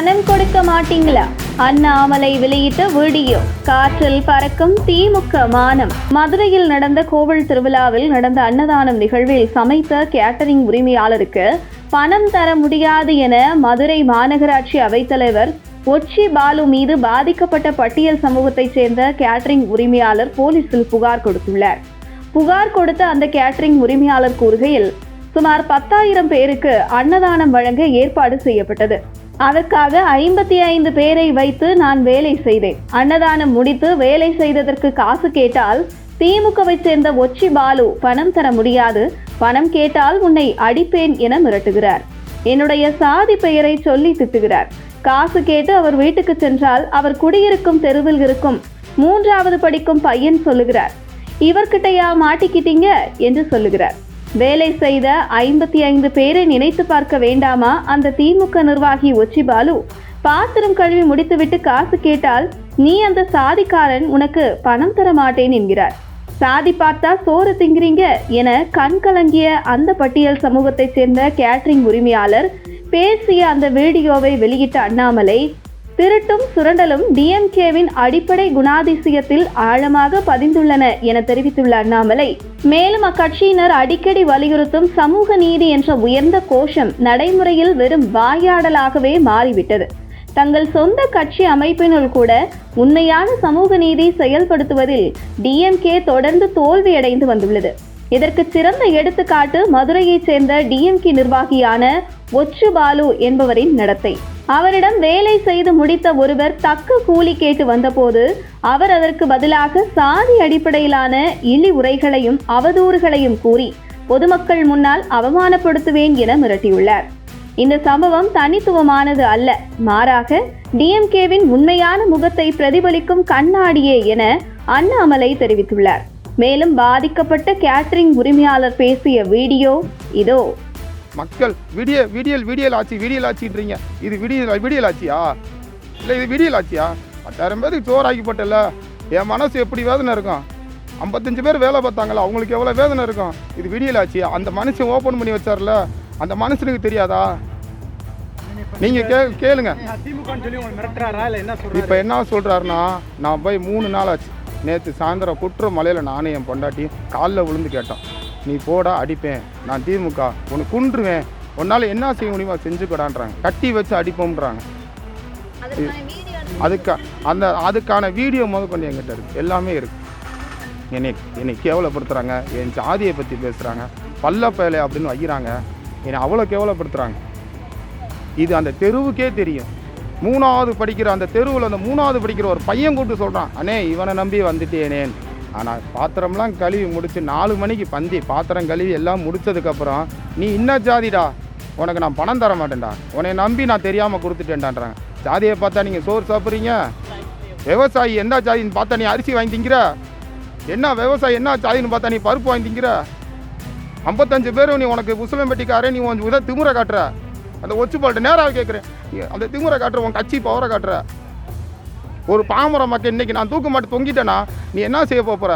பணம் கொடுக்க மாட்டீங்களா? அண்ணாமலை வெளியிட்ட வீடியோ. காற்றில் பறக்கும் திமுக மானம். மதுரையில் நடந்த கோவில் திருவிழாவில் நடந்த அன்னதானம் நிகழ்வில் சமைத்த கேட்டரிங் உரிமையாளருக்கு பணம் தர முடியாது என மதுரை மாநகராட்சி அவைத்தலைவர் ஒச்சி பாலு மீது பாதிக்கப்பட்ட பட்டியல் சமூகத்தைச் சேர்ந்த கேட்டரிங் உரிமையாளர் போலீசில் புகார் கொடுத்துள்ளார். புகார் கொடுத்த அந்த கேட்டரிங் உரிமையாளர் கூறுகையில் சுமார் பத்தாயிரம் பேருக்கு அன்னதானம் வழங்க ஏற்பாடு செய்யப்பட்டது. அதற்காக ஐம்பத்தி ஐந்து பேரை வைத்து நான் வேலை செய்தேன். அன்னதானம் முடித்து வேலை செய்ததற்கு காசு கேட்டால் திமுகவை சேர்ந்த ஒச்சி பாலு பணம் தர முடியாது. பணம் கேட்டால் உன்னை அடிப்பேன் என மிரட்டுகிறார். என்னுடைய சாதி பெயரை சொல்லி திட்டுகிறார். காசு கேட்டு அவர் வீட்டுக்கு சென்றால் அவர் குடியிருக்கும் தெருவில் இருக்கும் மூன்றாவது படிக்கும் பையன் சொல்லுகிறார். இவர்கிட்டயா மாட்டிக்கிட்டீங்க? என்று சொல்லுகிறார். வேலை செய்த ஐம்பத்தி ஐந்து பேரை நினைத்து பார்க்க வேண்டாமா? அந்த திமுக நிர்வாகி ஒச்சி பாலு. பாத்திரம் கழுவி முடித்துவிட்டு காசு கேட்டால் நீ அந்த சாதிக்காரன் உனக்கு பணம் தர மாட்டேன் என்கிறார். சாதி பார்த்தா சோறு திங்கிறீங்க என கண் கலங்கிய அந்த பட்டியல் சமூகத்தைச் சேர்ந்த கேட்ரிங் உரிமையாளர் பேசிய அந்த வீடியோவை வெளியிட்ட அண்ணாமலை திருட்டும் சுரண்டலும் டிஎம்கேவின் அடிப்படை குணாதிசயத்தில் ஆழமாக பதிந்துள்ளன என தெரிவித்துள்ள அண்ணாமலை மேலும் அக்கட்சியினர் அடிக்கடி வலியுறுத்தும் சமூக நீதி என்ற உயர்ந்த கோஷம் நடைமுறையில் வெறும் வாயாடலாகவே மாறிவிட்டது. தங்கள் சொந்த கட்சி அமைப்பினுள் கூட உண்மையான சமூக நீதி செயல்படுத்துவதில் டிஎம்கே தொடர்ந்து தோல்வியடைந்து வந்துள்ளது. இதற்கு சிறந்த எடுத்துக்காட்டு மதுரையைச் சேர்ந்த டிஎம்கே நிர்வாகியான ஒச்சு பாலு என்பவரின் நடத்தை. அவரிடம் வேலை செய்து முடித்த ஒருவர் தக்க கூலி கேட்டு வந்தபோது அவர் அதற்கு பதிலாக சாதி அடிப்படையிலான இழி உரைகளையும் அவதூறுகளையும் கூறி பொதுமக்கள் முன்னால் அவமானப்படுத்துவேன் என மிரட்டியுள்ளார். இந்த சம்பவம் தனித்துவமானது அல்ல. மாறாக டிஎம்கேவின் உண்மையான முகத்தை பிரதிபலிக்கும் கண்ணாடியே என அண்ணாமலை தெரிவித்துள்ளார். மேலும் பாதிக்கப்பட்ட கேட்டரிங் உரிமையாளர் பேசிய வீடியோ இதோ. மக்கள் விடிய விடியல் விடியல் ஆட்சி விடியல் ஆட்சின்றீங்க இது விடியல் விடியல் ஆட்சியா இல்லை இது விடியல் ஆட்சியா பத்தாயிரம் பேருக்கு சோறாக்கி போட்டல என் மனசு எப்படி வேதனை இருக்கும்? ஐம்பத்தஞ்சு பேர் வேலை பார்த்தாங்களா? அவங்களுக்கு எவ்வளோ வேதனை இருக்கும்? இது விடியல் ஆட்சியா அந்த மனுஷன் ஓப்பன் பண்ணி வச்சார்ல. அந்த மனுஷனுக்கு தெரியாதா? நீங்கள் கே கேளுங்க. இப்போ என்ன சொல்கிறாருன்னா நான் போய் மூணு நாள் ஆச்சு. நேற்று சாயந்தரம் குற்ற மலையில் நானும் என் பொண்டாட்டி காலில் விழுந்து கேட்டோம். நீ போடா அடிப்பேன். நான் திமுக உனக்கு குன்றுவேன். உன்னால் என்ன செய்ய முடியுமா செஞ்சுக்கடான்றாங்க. கட்டி வச்சு அடிப்போம்ன்றாங்க. அதுக்கு அந்த அதுக்கான வீடியோ முதல் கொண்டு என்கிட்ட இருக்குது எல்லாமே இருக்குது என்னை என்னை கேவலப்படுத்துகிறாங்க என் ஜாதியை பற்றி பேசுகிறாங்க பல்ல பயலை அப்படின்னு வைக்கிறாங்க. என்னை அவ்வளோ கேவலப்படுத்துகிறாங்க இது அந்த தெருவுக்கே தெரியும். மூணாவது படிக்கிற அந்த தெருவில் அந்த மூணாவது படிக்கிற ஒரு பையன் கூப்பிட்டு சொல்கிறான் அண்ணே இவனை நம்பி வந்துட்டேனேன் ஆனால் பாத்திரம்லாம் கழுவி முடித்து நாலு மணிக்கு பந்தி பாத்திரம் கழுவி எல்லாம் முடித்ததுக்கப்புறம் நீ இன்ன ஜாதிடா? உனக்கு நான் பணம் தர மாட்டேன்டா. உன்னை நம்பி நான் தெரியாமல் கொடுத்துட்டேன்டான்றாங்க. ஜாதியை பார்த்தா நீங்கள் சோறு சாப்பிட்றீங்க? விவசாயி எந்த ஜாதின்னு பார்த்தா நீ அரிசி வாங்கி திங்கிற? என்ன விவசாயி என்ன ஜாதின்னு பார்த்தா நீ பருப்பு வாங்கி திங்கிற? ஐம்பத்தஞ்சு பேர் நீ உனக்கு உசிலம்பட்டிக்காரே நீ உன் உத திமுறை காட்டுற. அந்த ஒச்சுப்பால்ட்ட நேராக கேட்குறேன் அந்த திமுறை காட்டுற உன் கட்சி பவரை காட்டுற. ஒரு பாமர மக்கள் இன்றைக்கி நான் தூக்கு மாட்டு தொங்கிட்டேன்னா நீ என்ன செய்ய போகிற